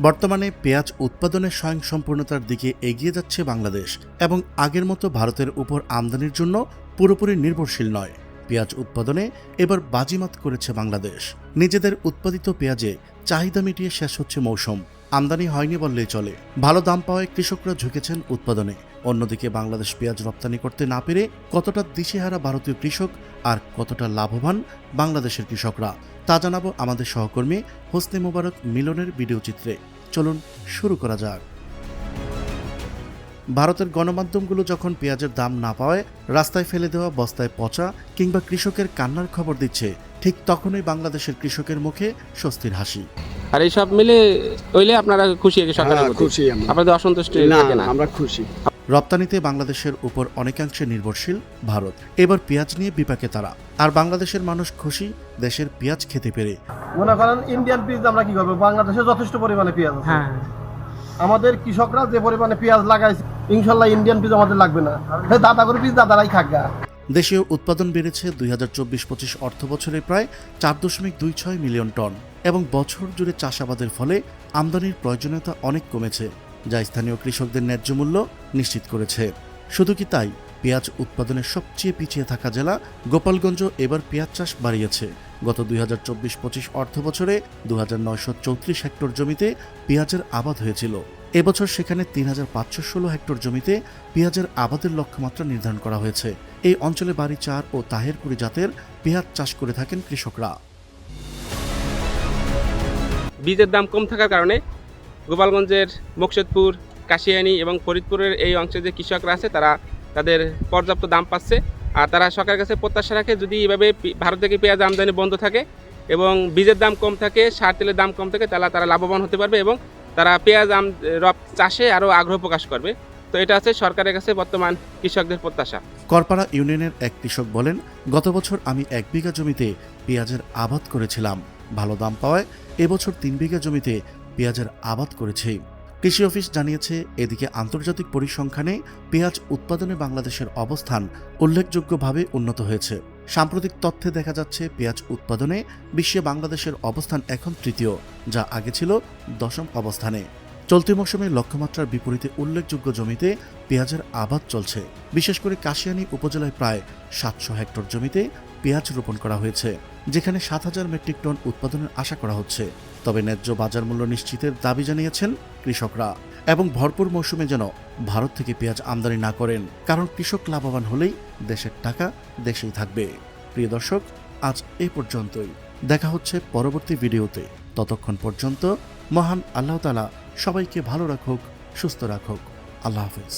বর্তমানে পেঁয়াজ উৎপাদনের স্বয়ংসম্পূর্ণতার দিকে এগিয়ে যাচ্ছে বাংলাদেশ এবং আগের মতো ভারতের উপর আমদানির জন্য পুরোপুরি নির্ভরশীল নয়। পেঁয়াজ উৎপাদনে এবার বাজিমাত করেছে বাংলাদেশ। নিজেদের উৎপাদিত পেঁয়াজে চাহিদা মিটিয়ে শেষ হচ্ছে মৌসুম। আমদানি হয়নি বললেই চলে। ভালো দাম পাওয়ায় কৃষকরা ঝুঁকেছেন উৎপাদনে। অন্যদিকে বাংলাদেশ পেঁয়াজ রপ্তানি করতে না পেরে কতটা দিশেহারা ভারতীয় কৃষক আর কতটা লাভবান বাংলাদেশের কৃষকরা, তা জানাব আমাদের সহকর্মী হোসনে মোবারক মিলনের ভিডিও চিত্রে। চলুন শুরু করা যাক। ভারতের গণমাধ্যমগুলো যখন পেঁয়াজের দাম না পাওয়ায় রাস্তায় ফেলে দেওয়া বস্তায় পচা কিংবা কৃষকের কান্নার খবর দিচ্ছে, ঠিক তখনই বাংলাদেশের কৃষকের মুখে স্বস্তির হাসি। আর এই সব মিলে হইলে আপনারা খুশি আর কি সরকারের হ্যাঁ, প্রতি? খুশি আমরা। আপনাদের অসন্তুষ্টি না থাকে না? আমরা খুশি। রপ্তানিতে বাংলাদেশের উপর অনেকাংশে নির্ভরশীল ভারত। এবার পেঁয়াজ নিয়ে বিপাকে তারা। আর বাংলাদেশের মানুষ খুশি দেশের পেঁয়াজ খেতে পেরে। মনে করেন ইন্ডিয়ান পিস আমরা কি করব? বাংলাদেশে যথেষ্ট পরিমাণে পেঁয়াজ আছে। হ্যাঁ। আমাদের কৃষকরা যে পরিমাণে পেঁয়াজ লাগাইছে ইনশাল্লাহ ইন্ডিয়ান পিস আমাদের লাগবে না। দাদা করে পিস দাদারাই খাগা দেশীয় উৎপাদন বেড়েছে দুই হাজার চব্বিশ পঁচিশ অর্থ বছরে প্রায় চার দশমিক দুই ছয় মিলিয়ন টন এবং বছর জুড়ে চাষাবাদের ফলে আমদানির প্রয়োজনীয়তা অনেক কমেছে, যা স্থানীয় কৃষকদের ন্যায্য মূল্য নিশ্চিত করেছে। শুধু কি তাই, পেঁয়াজ উৎপাদনের সবচেয়ে পিছিয়ে থাকা জেলা গোপালগঞ্জ এবার পেঁয়াজ চাষ বাড়িয়েছে। গত দুই হাজার চব্বিশ পঁচিশ অর্থ বছরে দু হাজার নয়শো চৌত্রিশ হেক্টর জমিতে পেঁয়াজের আবাদ হয়েছিল। এবছর সেখানে তিন হাজার পাঁচশো ষোলো হেক্টর জমিতে পেঁয়াজের আবাদের লক্ষ্যমাত্রা নির্ধারণ করা হয়েছে। এই অঞ্চলে বাড়ি চার ও তাহেরপুরি জাতের পেঁয়াজ চাষ করে থাকেন কৃষকরা। বীজের দাম কম থাকার কারণে গোপালগঞ্জের মোকশেদপুর কাশিয়ানি এবং ফরিদপুরের এই অংশে যে কৃষকরা আছে, তারা তাদের পর্যাপ্ত দাম পাচ্ছে। আর তারা সরকারের কাছে প্রত্যাশা রাখে, যদি এভাবে ভারত থেকে পেঁয়াজ আমদানি বন্ধ থাকে এবং বীজের দাম কম থাকে, সার তেলের দাম কম থাকে, তাহলে তারা লাভবান হতে পারবে এবং তারা পেঁয়াজ, আম রপ চাষে আরও আগ্রহ প্রকাশ করবে। তো এটা আছে সরকারের কাছে বর্তমান কৃষকদের প্রত্যাশা। করপাড়া ইউনিয়নের এক কৃষক বলেন, গত বছর আমি এক বিঘা জমিতে পেঁয়াজের আবাদ করেছিলাম। ভালো দাম পাওয়ায় এবছর তিন বিঘা জমিতে পেঁয়াজের আবাদ করেছি। কৃষি অফিস জানিয়েছে, এদিকে আন্তর্জাতিক পরিসংখ্যানে পেঁয়াজ উৎপাদনে বাংলাদেশের অবস্থান উল্লেখযোগ্যভাবে উন্নত হয়েছে। সাম্প্রতিক তথ্যে দেখা যাচ্ছে পেঁয়াজ উৎপাদনে বিশ্বে বাংলাদেশের অবস্থান এখন তৃতীয়, যা আগে ছিল দশম অবস্থানে। চলতি মৌসুমে লক্ষ্যমাত্রার বিপরীতে উল্লেখযোগ্য জমিতে পেঁয়াজের আবাদ চলছে। বিশেষ করে কাশিয়ানী উপজেলায় প্রায় সাতশো হেক্টর জমিতে পেঁয়াজ রোপণ করা হয়েছে, যেখানে সাত হাজার মেট্রিক টন উৎপাদনের আশা করা হচ্ছে। তবে ন্যায্য বাজার মূল্য নিশ্চিতের দাবি জানিয়েছেন কৃষকরা। এবং ভরপুর মৌসুমে যেন ভারত থেকে পেঁয়াজ আমদানি না করেন, কারণ কৃষক লাভবান হলেই দেশের টাকা দেশেই থাকবে। প্রিয় দর্শক, আজ এ পর্যন্তই। দেখা হচ্ছে পরবর্তী ভিডিওতে। ততক্ষণ পর্যন্ত মহান আল্লাহ তালা সবাইকে ভালো রাখুক, সুস্থ রাখুক। আল্লাহ হাফেজ।